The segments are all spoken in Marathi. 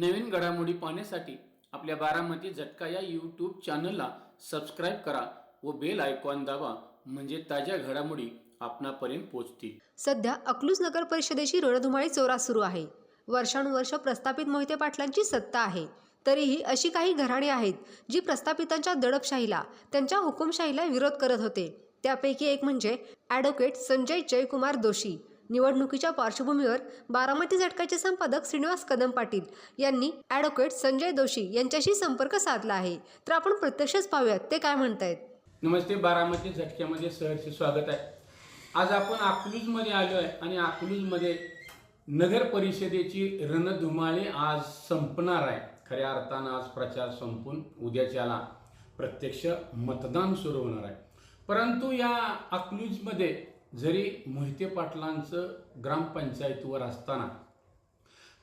नवीन घडामोडी पाहण्यासाठी आपल्या बारामती झटका या यूट्यूब चॅनलला सबस्क्राईब करा व बेल आयकॉन दाबा म्हणजे ताज्या घडामोडी आपणापर्यंत पोहोचतील. सध्या अकलूज नगर परिषदेची रणधुमाळी चोरा सुरू आहे. वर्षानुवर्ष प्रस्थापित मोहिते पाटलांची सत्ता आहे. तरीही अशी काही घराणी आहेत जी प्रस्थापितांच्या दडपशाहीला त्यांच्या हुकुमशाहीला विरोध करत होते. त्यापैकी एक म्हणजे ॲडव्होकेट संजय जयकुमार दोशी निवडणुकीच्या पार्श्वभूमीवर बारामती झटकाचे संपादक श्रीनिवास कदम पाटील यांनी ॲडव्होकेट संजय दोशी यांच्याशी संपर्क साधला आहे. तर आपण प्रत्यक्षच पाहूयात ते काय म्हणतायत? नमस्ते बारामती झटक्यामध्ये सहर्ष स्वागत आहे. आज आपण अकलूजमध्ये आलो आहे आणि अकलूजमध्ये नगर परिषदेची रणधुमाळी आज संपणार आहे. खऱ्या अर्थानं आज प्रचार संपून उद्याच्याला प्रत्यक्ष मतदान सुरू होणार आहे. परंतु या अकलूजमध्ये जरी मोहिते पाटलांचं ग्रामपंचायतीवर असताना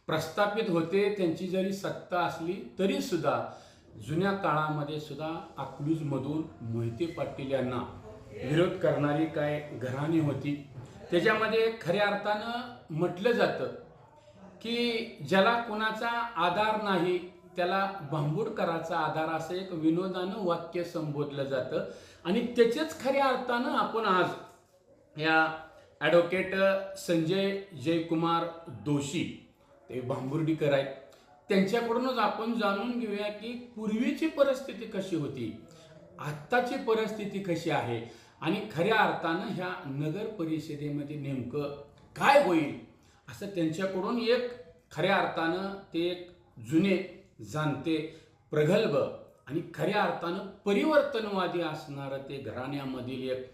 प्रस्थापित होते त्यांची जरी सत्ता असली तरी सुद्धा जुन्या काळामध्ये सुद्धा अकलूजमधून मोहिते पाटील यांना विरोध करणारी काय घराणी होती त्याच्यामध्ये खऱ्या अर्थानं म्हटलं जातं की ज्याला कुणाचा आधार नाही त्याला भांबूडकराचा आधार असं एक विनोदानं वाक्य संबोधलं जातं. आणि त्याचेच खऱ्या अर्थानं आपण आज या ॲडव्होकेट संजय जयकुमार दोशी ते भांबुर्डीकर आहेत. त्यांच्याकडूनच आपण जाणून घेऊया की पूर्वीची परिस्थिती कशी होती आत्ताची परिस्थिती कशी आहे आणि खऱ्या अर्थानं ह्या नगर परिषदेमध्ये नेमकं काय होईल असं त्यांच्याकडून एक खऱ्या अर्थानं ते एक जुने जाणते प्रगल्भ आणि खऱ्या अर्थानं परिवर्तनवादी असणारं ते घराण्यामधील एक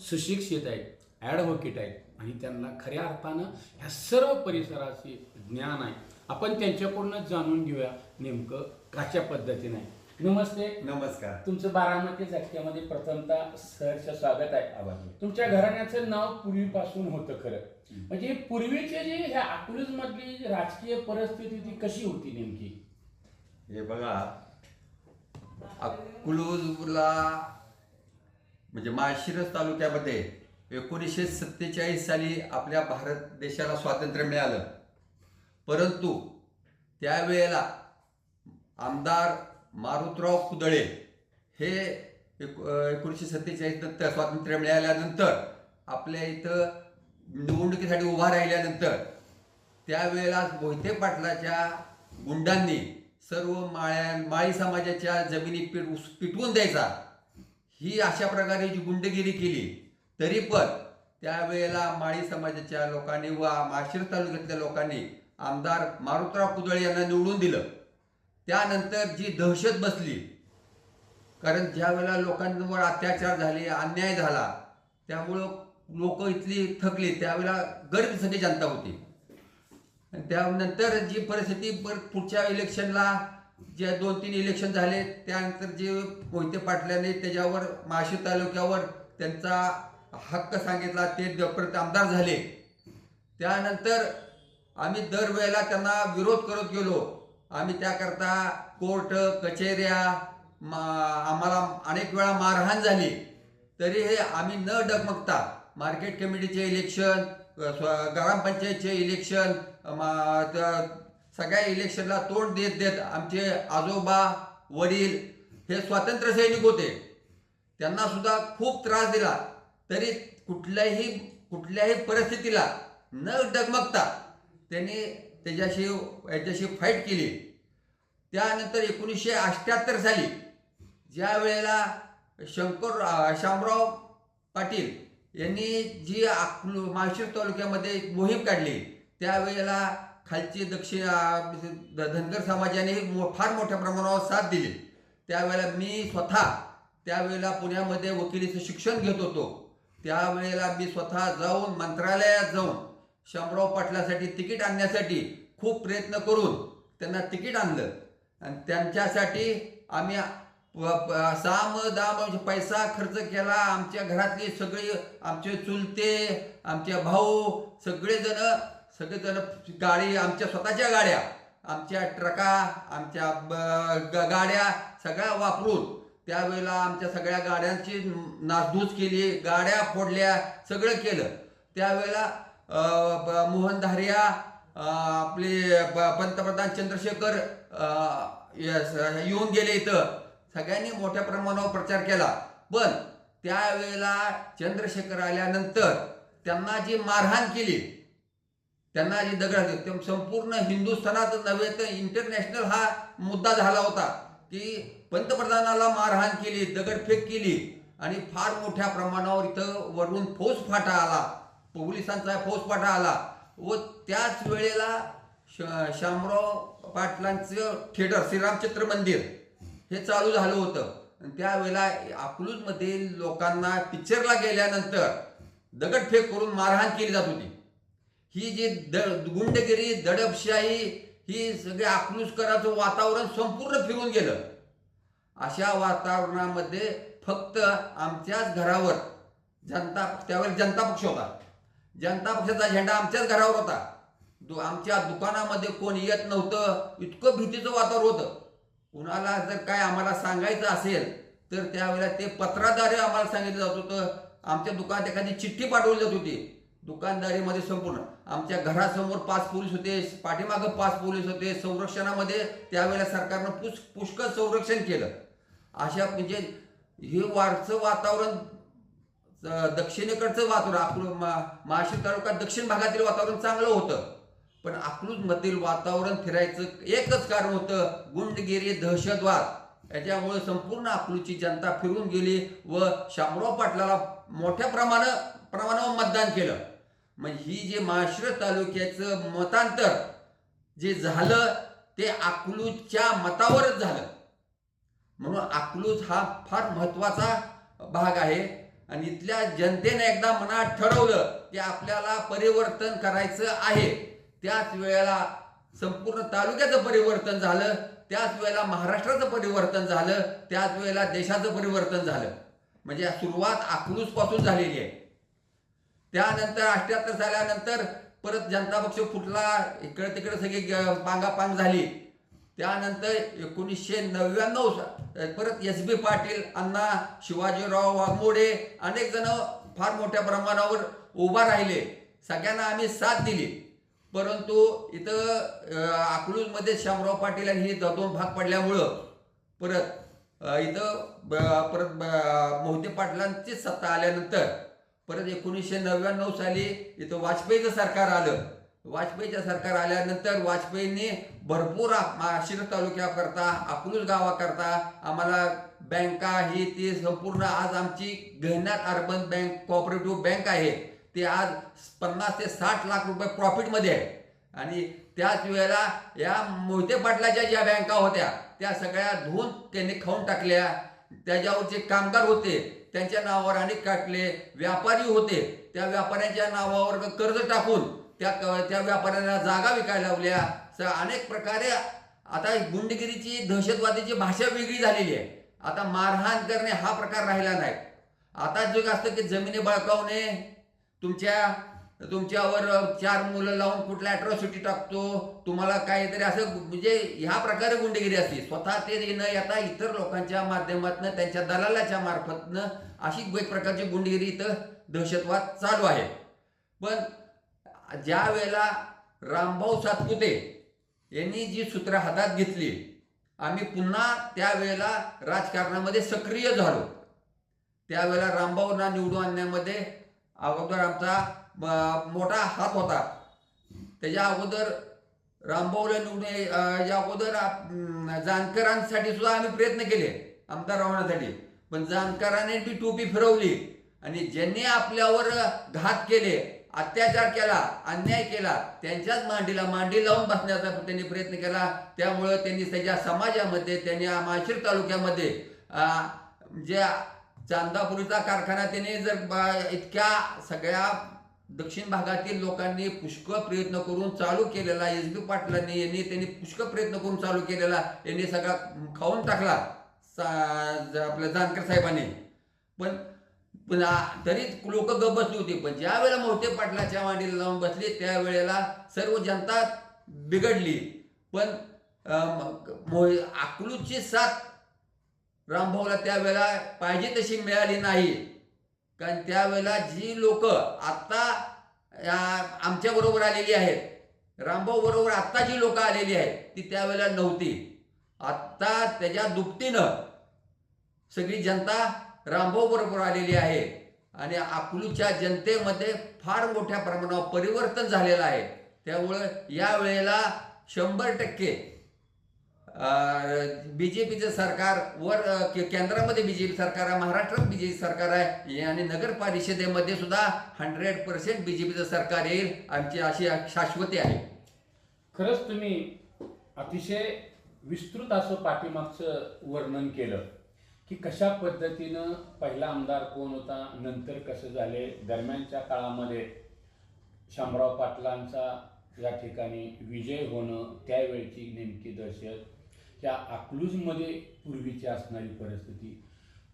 सुशिक्षित आहेत. ॲडव्होकेट आहेत आणि त्यांना खऱ्या अर्थानं ह्या सर्व परिसराचे ज्ञान आहे. आपण त्यांच्याकडूनच जाणून घेऊया नेमकं काच्या पद्धतीने आहे. नमस्ते. नमस्कार. तुमचं बारामती झटक्यामध्ये प्रथमतः सहर्ष स्वागत आहे. तुमच्या घराण्याचं नाव पूर्वीपासून होतं खरं. म्हणजे पूर्वीचे जे ह्या अकलूज मधली राजकीय परिस्थिती ती कशी होती नेमकी? हे बघा अकलूजला म्हणजे माळशिरस तालुक्यामध्ये एकोणीसशे सत्तेचाळीस साली आपल्या भारत देशाला स्वातंत्र्य मिळालं. परंतु त्यावेळेला आमदार मारुतराव कुदळे हे एक एकोणीसशे सत्तेचाळीस नंतर स्वातंत्र्य मिळाल्यानंतर आपल्या इथं निवडणुकीसाठी उभा राहिल्यानंतर त्यावेळेला मोहिते पाटलाच्या गुंडांनी सर्व माळ्या माळी समाजाच्या जमिनी पिट उस- पिटवून द्यायचा. ही अशा प्रकारे जी गुंडगिरी केली तरी पण त्यावेळेला माळी समाजाच्या लोकांनी व माशिर तालुक्यातल्या लोकांनी आमदार मारुतराव कुदळे यांना निवडून दिलं. त्यानंतर जी दहशत बसली कारण ज्या वेळेला लोकांवर अत्याचार झाले अन्याय झाला त्यामुळं लोक इथली थकली त्यावेळेला गरीब जनता होती. आणि त्यानंतर जी परिस्थिती पर पुढच्या इलेक्शनला जे दोन तीन इलेक्शन झाले त्यानंतर जे मोहिते पाटलाने त्याच्यावर माशी तालुक्यावर त्यांचा हक्क सांगितला ते द- परत आमदार झाले. त्यानंतर आम्ही दरवेळेला त्यांना विरोध करत गेलो. आम्ही त्याकरता कोर्ट कचेऱ्या आम्हाला अनेक वेळा मारहाण झाली. तरी हे आम्ही न डगमगता मार्केट कमिटीचे इलेक्शन स्व- ग्रामपंचायतचे इलेक्शन सगळ्या इलेक्शनला तोंड देत देत आमचे आजोबा वडील हे स्वातंत्र्य सैनिक होते. त्यांना सुद्धा खूप त्रास दिला. तरी कुठल्याही कुठल्याही परिस्थितीला न डगमगता त्यांनी त्याच्याशी याच्याशी फाईट केली. त्यानंतर एकोणीसशे अठ्ठ्याहत्तर साली ज्या वेळेला शंकर शामराव पाटील यांनी जी अकलू माळशिर तालुक्यामध्ये एक मोहीम काढली त्यावेळेला खालची दक्षिण धनगर समाजाने मो- फार मोठ्या प्रमाणावर साथ दिली. त्यावेळेला मी स्वतः त्यावेळेला पुण्यामध्ये वकिलीचं शिक्षण घेत होतो. त्यावेळेला मी स्वतः जाऊन मंत्रालयात जाऊन शंभराव पाटलासाठी तिकीट आणण्यासाठी खूप प्रयत्न करून त्यांना तिकीट आणलं. आणि त्यांच्यासाठी आम्ही साम दाम पैसा खर्च केला. आमच्या घरातली सगळी आमचे चुलते आमचे भाऊ सगळेजण सगळेजण गाडी आमच्या स्वतःच्या गाड्या आमच्या ट्रका आमच्या ब- ग- गाड्या सगळ्या वापरून त्यावेळेला आमच्या सगळ्या गाड्यांची नासधूस केली गाड्या फोडल्या सगळं केलं. त्यावेळेला मोहन धारिया आपले पंतप्रधान चंद्रशेखर येऊन गेले इथं. सगळ्यांनी मोठ्या प्रमाणावर प्रचार केला. पण त्यावेळेला चंद्रशेखर आल्यानंतर त्यांना जी मारहाण केली त्यांना जी दगड संपूर्ण हिंदुस्थानात नव्हे तर इंटरनॅशनल हा मुद्दा झाला होता. की पंतप्रधानाला मारहाण केली दगडफेक केली आणि फार मोठ्या प्रमाणावर इथं वरून फौजफाटा आला पोलिसांचा फौजफाटा आला व त्याच वेळेला श- शामराव पाटलांचं थिएटर श्रीरामचंद्र मंदिर हे चालू झालं होतं. आणि त्यावेळेला अकलूजमध्ये लोकांना पिक्चरला गेल्यानंतर दगडफेक करून मारहाण केली जात होती. ही जी द गुंडगिरी दडपशाही ही सगळे अकलूजकराचं वातावरण संपूर्ण फिरून गेलं. अशा वातावरणामध्ये फक्त आमच्याच घरावर जनता त्यावेळेस जनता पक्ष होता. जनता पक्षाचा झेंडा आमच्याच घरावर होता. दु आमच्या दुकानामध्ये कोण येत नव्हतं इतकं भीतीचं वातावरण होतं. कुणाला जर काय आम्हाला सांगायचं असेल तर त्यावेळेला ते पत्राद्वारे आम्हाला सांगितलं जात होतं. आमच्या दुकानात एखादी चिठ्ठी पाठवली जात होती. दुकानदारीमध्ये संपूर्ण. आमच्या घरासमोर पाच पोलीस होते पाठीमागं पाच पोलीस होते संरक्षणामध्ये त्यावेळेला सरकारनं पुष पुष्कळ संरक्षण केलं. अशा म्हणजे हे वारचं वातावरण दक्षिणेकडचं वातावरण मा महाराष्ट्र तालुका दक्षिण भागातील वातावरण चांगलं होतं. पण अकलूजमधील वातावरण फिरायचं एकच कारण होतं गुंडगिरी दहशतवाद. याच्यामुळे संपूर्ण अकलूजची जनता फिरून गेली व शामराव पाटलाला मोठ्या प्रमाणात प्रमाणावर मतदान केलं. मग ही जे महाराष्ट्र तालुक्याचं मतांतर जे झालं ते अकलूजच्या मतावरच झालं. म्हणून अकलूज हा फार महत्त्वाचा भाग आहे. आणि इथल्या जनतेने एकदा मनात ठरवलं की आपल्याला परिवर्तन करायचं आहे. त्याच वेळेला संपूर्ण तालुक्याचं परिवर्तन झालं त्याच वेळेला महाराष्ट्राचं परिवर्तन झालं त्याच वेळेला देशाचं परिवर्तन झालं. म्हणजे सुरुवात अकलूजपासून झालेली आहे. त्यानंतर अष्ट्याहत्तर झाल्यानंतर परत जनता पक्ष फुटला इकडे तिकडे सगळी ग- पांगापांग झाली. त्यानंतर एकोणीसशे नव्याण्णव परत एस बी पाटील अण्णा शिवाजीराव वाघमोडे अनेक जण फार मोठ्या प्रमाणावर उभा राहिले. सगळ्यांना आम्ही साथ दिली. परंतु इथं अकलूजमध्ये श्यामराव पाटील आणि हे दोन भाग पडल्यामुळं परत इथं ब- परत ब- मोहिते पाटलांची सत्ता आल्यानंतर परत एकोणीसशे नव्याण्णव साली इथं वाजपेयीचं सरकार आलं. वाजपेयीचं सरकार आल्यानंतर वाजपेयींनी भरपूर आ- शिर तालुक्याकरता अकलूज गावाकरता आम्हाला बँका ही ती संपूर्ण आज आमची गहनात अर्बन बँक कोऑपरेटिव्ह बँक आहे. ते आज पन्नास ते साठ लाख रुपये प्रॉफिटमध्ये आहे. आणि त्याच वेळेला या मोहिते पाटलाच्या ज्या बँका होत्या त्या सगळ्या धुवून त्यांनी खाऊन टाकल्या. त्याच्यावर जे कामगार होते. त्यांच्या नावावर अनेक काटले व्यापारी होते. त्या व्यापाऱ्यांच्या नावावर कर्ज टाकून त्या त्या व्यापाऱ्यांना जागा विकायला लावल्या. अनेक प्रकारे आता गुंडगिरीची दहशतवादीची भाषा वेगळी झालेली आहे. आता मारहाण करणे हा प्रकार राहिला नाही. आता जो असतं की जमिनी बळकावणे तुमच्या तुमच्यावर चार मुलं लावून कुठल्या अट्रॉसिटी टाकतो? तुम्हाला काहीतरी असं म्हणजे ह्या प्रकारे गुंडगिरी असते. स्वतः ते न येता इतर लोकांच्या माध्यमातनं त्यांच्या दलालाच्या मार्फतनं अशी एक प्रकारची गुंडगिरी इथं दहशतवाद चालू आहे. पण ज्या वेळेला रामभाऊ सातपुते यांनी जी सूत्र हातात घेतली आम्ही पुन्हा त्यावेळेला राजकारणामध्ये सक्रिय झालो. त्यावेळेला रामभाऊंना निवडून आणण्यामध्ये अगोदर आमचा मोठा हात होता. त्याच्या अगोदर रामभाऊला निवडून या अगोदर जानकरांसाठी सुद्धा आम्ही प्रयत्न केले आमदार होण्यासाठी पण जानकरांनी ती टोपी फिरवली आणि ज्यांनी आपल्यावर घात केले अत्याचार केला अन्याय केला त्यांच्याच मांडीला मांडी लावून बसण्याचा त्यांनी प्रयत्न केला. त्यामुळं त्यांनी त्याच्या समाजामध्ये त्यांनी माशिर तालुक्यामध्ये ज्या चांदापुरीचा कारखाना त्यांनी जर इतक्या सगळ्या दक्षिण भागातील लोकांनी पुष्कळ प्रयत्न करून चालू केलेला एस बी पाटलांनी यांनी त्यांनी पुष्कळ प्रयत्न करून चालू केलेला यांनी सगळा खाऊन टाकला सा- आपल्या जानकर साहेबांनी. पण पण तरी लोक गप बसली होती पण ज्या वेळेला मोठे पाटलाच्या मांडीला लावून बसले त्यावेळेला सर्व जनता बिघडली. पण आकलूची साथ रामभाऊला त्यावेळेला पाहिजे तशी मिळाली नाही. कारण त्यावेळेला जी लोक आत्ता आमच्या बरोबर आलेली आहेत रामभाऊ बरोबर आत्ता जी लोक आलेली आहेत ती त्यावेळेला नव्हती. आत्ता त्याच्या दुपटीनं सगळी जनता रामभाऊ बरोबर आलेली आहे. आणि अकलूच्या जनतेमध्ये फार मोठ्या प्रमाणावर परिवर्तन झालेलं आहे. त्यामुळं या वेळेला शंभर टक्के बी जे पीचं सरकार वर के- केंद्रामध्ये बी जे पी सरकार आहे महाराष्ट्रात बी जे पी सरकार आहे. आणि नगर परिषदेमध्ये सुद्धा हंड्रेड पर्सेंट बी जे पीचं सरकार येईल आमची अशी शाश्वती आहे. खरंच तुम्ही अतिशय विस्तृत असं पाठीमागचं वर्णन केलं की कशा पद्धतीनं पहिला आमदार कोण होता नंतर कसं झाले दरम्यानच्या काळामध्ये शामराव पाटलांचा या ठिकाणी विजय होणं त्यावेळची नेमकी दहशत त्या अकलूजमध्ये पूर्वीची असणारी परिस्थिती.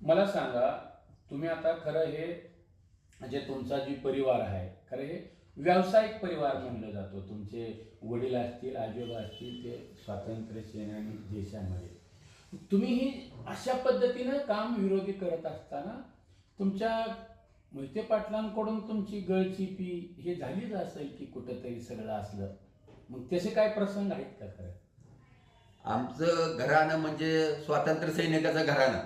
मला सांगा तुम्ही आता खरं हे म्हणजे तुमचा जी परिवार आहे खरं हे व्यावसायिक परिवार म्हणलं जातो. तुमचे वडील असतील आजोबा असतील ते स्वातंत्र्य सेनानी देशामध्ये. तुम्ही ही अशा पद्धतीनं काम विरोधी करत असताना तुमच्या मोहिते पाटलांकडून तुमची गळचिपी हे झालीच असेल की कुठंतरी सगळं असलं? मग तसे काय प्रसंग आहेत का खरं? आमचं घराणं म्हणजे स्वातंत्र्य सैनिकाचं घराणं.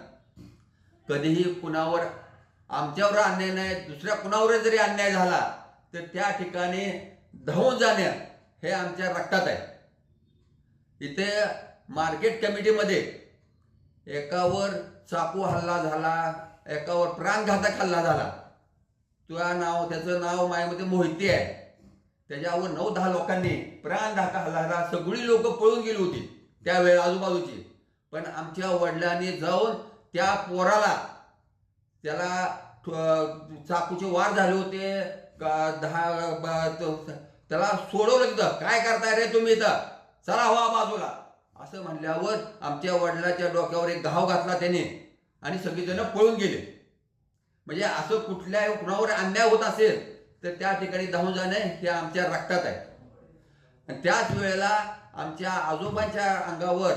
कधीही कुणावर आमच्यावर अन्याय नाही दुसऱ्या कुणावर जरी अन्याय झाला तर त्या ठिकाणी धावून जाण्या हे आमच्या रक्तात आहे. इथे मार्केट कमिटीमध्ये एकावर चाकू हल्ला झाला एकावर प्राणघातक हल्ला झाला. तुला नाव त्याचं नाव मायामध्ये मोहिती आहे. त्याच्यावर नऊ दहा लोकांनी प्राणघातक हल्ला झाला सगळी लोक पळून गेली होती. त्यावेळी आजूबाजूची. पण आमच्या वडिलांनी जाऊन त्या पोराला त्याला चाकूचे वार झाले होते दहा त्याला सोडवलं तिथं. काय करताय रे तुम्ही इथं? चला हवा बाजूला. असं म्हणल्यावर आमच्या वडिलाच्या डोक्यावर एक घाव घातला त्याने आणि सगळीजण पळून गेले. म्हणजे असं कुठल्या कुणावर अन्याय होत असेल तर त्या ठिकाणी धावून जाणे हे आमच्या रक्तात आहे. आणि त्याच वेळेला आमच्या आजोबांच्या अंगावर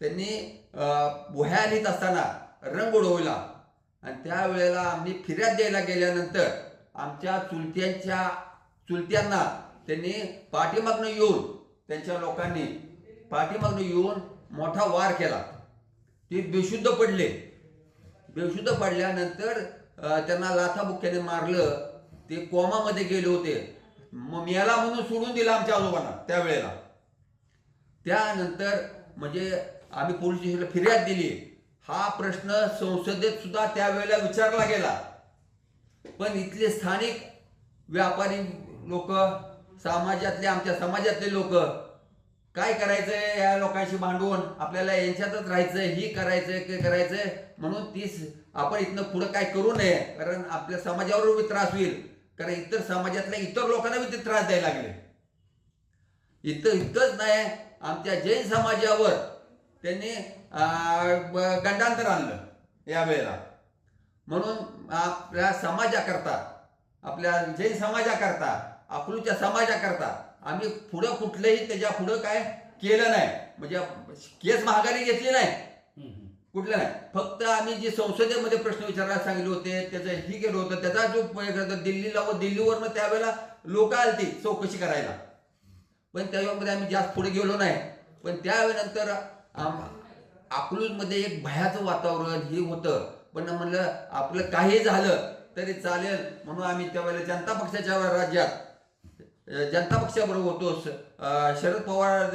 त्यांनी अं, वह्या लिहित असताना रंग उडवला. आणि त्यावेळेला आम्ही फिर्याद द्यायला गेल्यानंतर आमच्या चुलत्यांच्या चुलत्यांना त्यांनी पाठीमागनं येऊन त्यांच्या लोकांनी पाठीमागनं येऊन मोठा वार केला. ते बेशुद्ध पडले. बेशुद्ध पडल्यानंतर त्यांना लाथाबुक्क्याने मारलं. ते कोमामध्ये गेले होते. मग मेला म्हणून सोडून दिला आमच्या आजोबांना त्यावेळेला. त्यानंतर म्हणजे आम्ही पोलीस स्टेशनला फिर्याद दिली. हा प्रश्न संसदेत सुद्धा त्यावेळेला विचारला गेला. पण इथले स्थानिक व्यापारी लोक समाजातले आमच्या समाजातले लोक काय करायचंय या लोकांशी भांडून आपल्याला यांच्यातच राहायचंय ही करायचंय ते करायचंय. म्हणून तीच आपण इथनं पुढं काय करू नये? कारण आपल्या समाजावर बी त्रास होईल. कारण इतर समाजातल्या इतर लोकांना बी ते त्रास द्यायला लागले. इथं इतकंच नाही आमच्या जैन समाजावर त्यांनी गंडांतर आणलं यावेळेला. म्हणून आपल्या समाजाकरता आपल्या जैन समाजाकरता अकलूच्या समाजाकरता आम्ही पुढं कुठलंही त्याच्या पुढं काय केलं नाही. म्हणजे केस महागारी घेतली नाही. कुठलं नाही. फक्त आम्ही जे संसदेमध्ये प्रश्न विचारायला सांगितले होते त्याचं हे केलं होतं त्याचा जो दिल्लीला व दिल्लीवरनं त्यावेळेला लोक आलती चौकशी करायला. पण त्याच्यामध्ये आम्ही जास्त पुढे गेलो नाही. पण त्यावेळेनंतर अकलूजमध्ये एक भयाचं वातावरण हे होतं. पण म्हणलं आपलं काही झालं तरी चालेल म्हणून आम्ही त्यावेळेला जनता पक्षाच्या राज्यात जनता पक्षाबरोबर होतो. शरद पवार.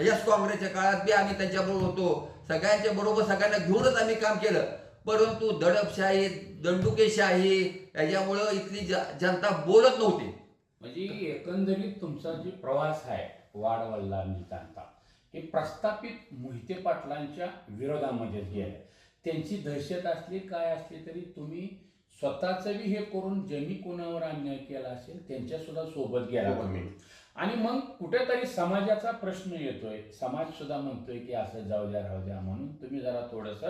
यस काँग्रेसच्या काळात बी आम्ही त्यांच्याबरोबर होतो. सगळ्यांच्या बरोबर सगळ्यांना घेऊनच आम्ही काम केलं. परंतु दडपशाही दंडुकेशाही याच्यामुळं इथली जनता बोलत नव्हती. म्हणजे एकंदरीत तुमचा जे प्रवास आहे वाडवल्ला नितांता हे प्रस्थापित मोहिते पाटलांच्या विरोधामध्ये गेले. त्यांची दहशत असली काय असली तरी तुम्ही स्वतःच बी हे करून ज्यांनी कोणावर अन्याय केला असेल त्यांच्या सुद्धा सोबत गेला. तुम्ही आणि मग कुठेतरी समाजाचा प्रश्न येतोय. समाज सुद्धा म्हणतोय की असं जाऊ द्या राहू द्या म्हणून तुम्ही जरा थोडस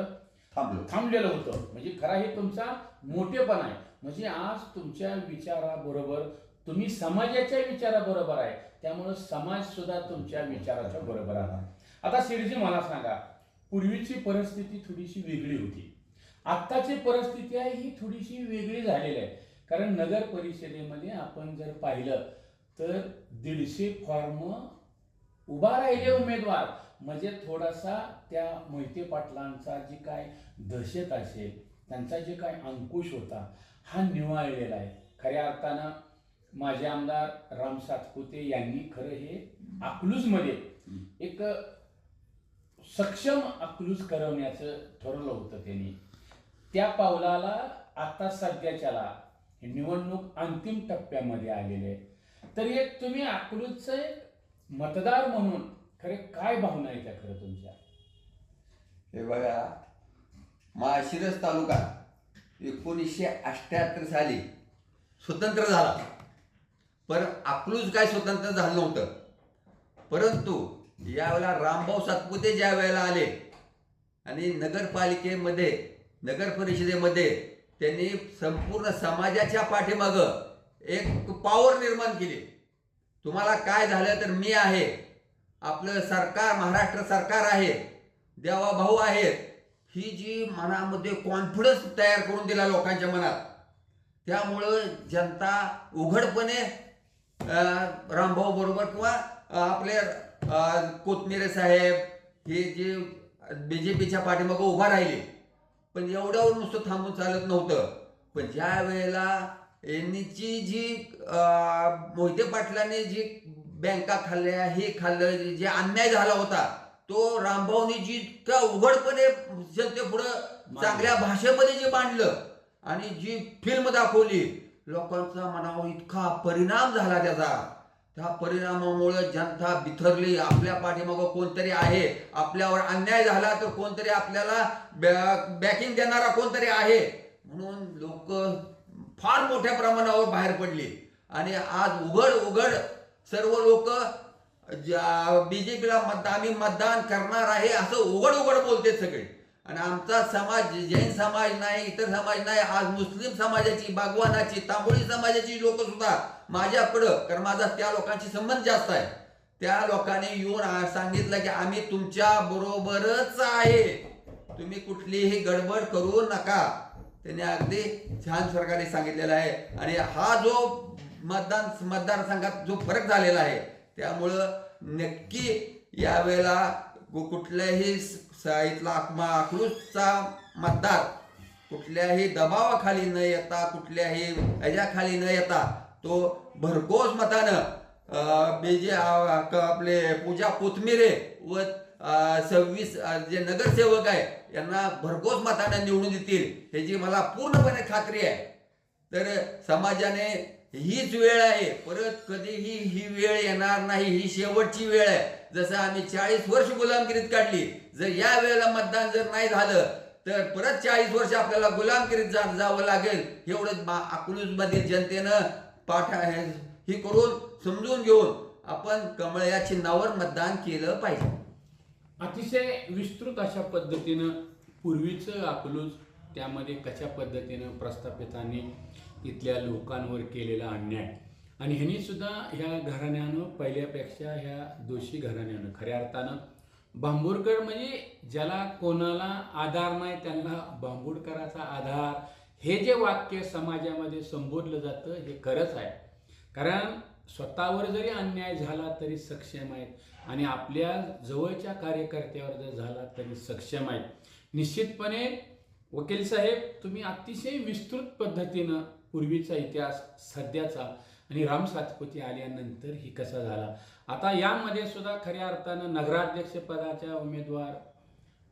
थांबलो. थांबलेलं होतं. म्हणजे खरा हे तुमचा मोठेपण आहे. म्हणजे आज तुमच्या विचाराबरोबर तुम्ही समाजाच्या विचाराबरोबर आहे. त्यामुळं समाज सुद्धा तुमच्या विचाराच्या बरोबर आहे आता शिरजी मला सांगा पूर्वीची परिस्थिती थोडीशी वेगळी होती. आत्ताची परिस्थिती आहे ही थोडीशी वेगळी झालेली आहे. कारण नगर परिषदेमध्ये आपण जर पाहिलं तर दीडशे फॉर्म उभा राहिले उमेदवार. म्हणजे थोडासा त्या मोहिते पाटलांचा जी काय दहशत असेल त्यांचा जे काय अंकुश होता हा निवाळलेला आहे. खऱ्या अर्थानं माझे आमदार राम सातपुते यांनी खरं हे अकलूजमध्ये एक सक्षम अकलूज करवण्याचं ठरवलं होतं त्यांनी. त्या पावलाला आता सध्याच्याला निवडणूक अंतिम टप्प्यामध्ये आलेली आहे. तर एक तुम्ही अकलूजचे मतदार म्हणून खरे काय भावना आहे त्या खरं तुमच्या? हे बघा माळशिरस तालुका एकोणीसशे अठ्ठ्याहत्तर साली स्वतंत्र झाला. पर आपलूच काय स्वतंत्र झालं नव्हतं. परंतु यावेळेला रामभाऊ सातपुते ज्या वेळेला आले आणि नगरपालिकेमध्ये नगर परिषदेमध्ये त्यांनी संपूर्ण समाजाच्या पाठीमागं एक पॉवर निर्माण केली. तुम्हाला काय झालं तर मी आहे. आपलं सरकार महाराष्ट्र सरकार आहे. देवा भाऊ आहेत ही जी मनामध्ये कॉन्फिडन्स तयार करून दिला लोकांच्या मनात. त्यामुळं जनता उघडपणे रामभाऊ बरोबर किंवा आपले कोथमिरे साहेब हे जे बी जे पीच्या पाठीमागं उभा राहिले. पण एवढ्यावर नुसतं थांबून चालत नव्हतं. पण ज्या वेळेला यांनीची जी मोहिते पाटलांनी जी बँका खाल्ल्या हे खाल्लं जे अन्याय झाला होता तो रामभाऊनी जी इतका उघडपणे जनतेपुढं चांगल्या भाषेमध्ये जे मांडलं आणि जी फिल्म दाखवली लोकांचा मनावर इतका परिणाम झाला त्याचा. त्या परिणामामुळे जनता बिथरली. आपल्या पाठीमागं कोणतरी आहे. आपल्यावर अन्याय झाला तर कोणतरी आपल्याला बॅकिंग देणारा कोणतरी आहे. म्हणून लोक फार मोठ्या प्रमाणावर बाहेर पडली. आणि आज उघड उघड सर्व लोक बीजेपीला मतदान आम्ही मतदान करणार आहे असं उघड उघड बोलते सगळे. आणि आमचा समाज जैन समाज नाही इतर समाज नाही आज मुस्लिम समाजाची बागवानाची तांबोळी समाजाची लोक सुद्धा माझ्याकडं कारण माझा त्या लोकांशी संबंध जास्त आहे. त्या लोकांनी येऊन सांगितलं की आम्ही तुमच्या बरोबरच आहे. तुम्ही कुठलीही गडबड करू नका. त्याने अगदी छान सरकारने सांगितलेलं आहे. आणि हा जो मतदान मतदारसंघात जो फरक झालेला आहे त्यामुळं नक्की यावेळेला कुठल्याही स- आत्मा अकलूजचा मतदार कुठल्याही दबावाखाली न येता कुठल्याही ह्याच्याखाली न येता तो भरघोस मतानं बीजे जे आपले पूजा कोथमिरे व सव्वीस जे नगरसेवक आहे यांना भरघोस मतानं निवडून देतील ह्याची मला पूर्णपणे खात्री आहे. तर समाजाने हीच वेळ आहे. परत कधीही ही वेळ येणार नाही. ही शेवटची वेळ आहे. जसं आम्ही चाळीस वर्ष गुलामगिरीत काढली जर या वेळेला मतदान जर नाही झालं तर परत चाळीस वर्ष आपल्याला गुलामगिरीत जा जावं लागेल. एवढं अकलूजमध्ये जनतेनं पाठा ही करून समजून घेऊन आपण कमळ या चिन्हावर मतदान केलं पाहिजे. अतिशय विस्तृत अशा पद्धतीनं पूर्वीचं अकलूज त्यामध्ये कशा पद्धतीनं प्रस्थापितांनी इथल्या लोकांवर केलेला अन्याय. आणि ह्यांनी सुद्धा ह्या घराण्यानं पहिल्यापेक्षा ह्या दोषी घराण्यानं खऱ्या अर्थानं बांबूरकर म्हणजे ज्याला कोणाला आधार नाही त्यांना बांबूडकराचा आधार हे जे वाक्य समाजामध्ये संबोधलं जातं हे खरंच आहे. कारण स्वतःवर जरी अन्याय झाला तरी सक्षम आहेत. आणि आपल्या जवळच्या कार्यकर्त्यावर जर झाला तरी सक्षम आहेत. निश्चितपणे वकील साहेब तुम्ही अतिशय विस्तृत पद्धतीनं पूर्वीचा इतिहास सध्याचा आणि राम सातपुते आल्यानंतर ही कसा झाला? आता यामध्ये सुद्धा खऱ्या अर्थानं नगराध्यक्षपदाच्या उमेदवार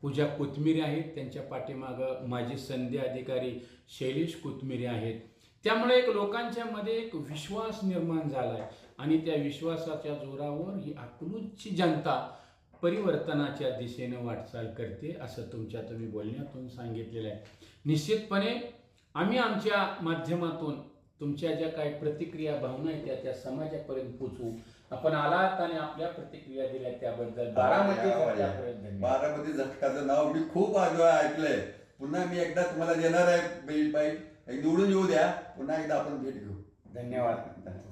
पूजा कोथमिरे आहेत. त्यांच्या पाठीमागं माजी संधी अधिकारी शैलेश कोथमिरे आहेत. त्यामुळे एक लोकांच्या मध्ये एक विश्वास निर्माण झाला आहे आणि त्या विश्वासाच्या जोरावर ही अकलूजची जनता परिवर्तनाच्या दिशेने वाटचाल करते असं तुमच्या तुम्ही बोलण्यातून सांगितलेलं आहे. निश्चितपणे आम्ही आमच्या माध्यमातून तुमच्या ज्या काही प्रतिक्रिया भावना आहेत त्या त्या समाजापर्यंत पोचवू आपण आलात आणि आपल्या प्रतिक्रिया दिल्या त्याबद्दल. बारामती. बारामती झटकाचं नाव मी खूप आज ऐकलंय. पुन्हा मी एकदा तुम्हाला देणार आहे बाई निवडून येऊ द्या. पुन्हा एकदा आपण भेट घेऊ. धन्यवाद.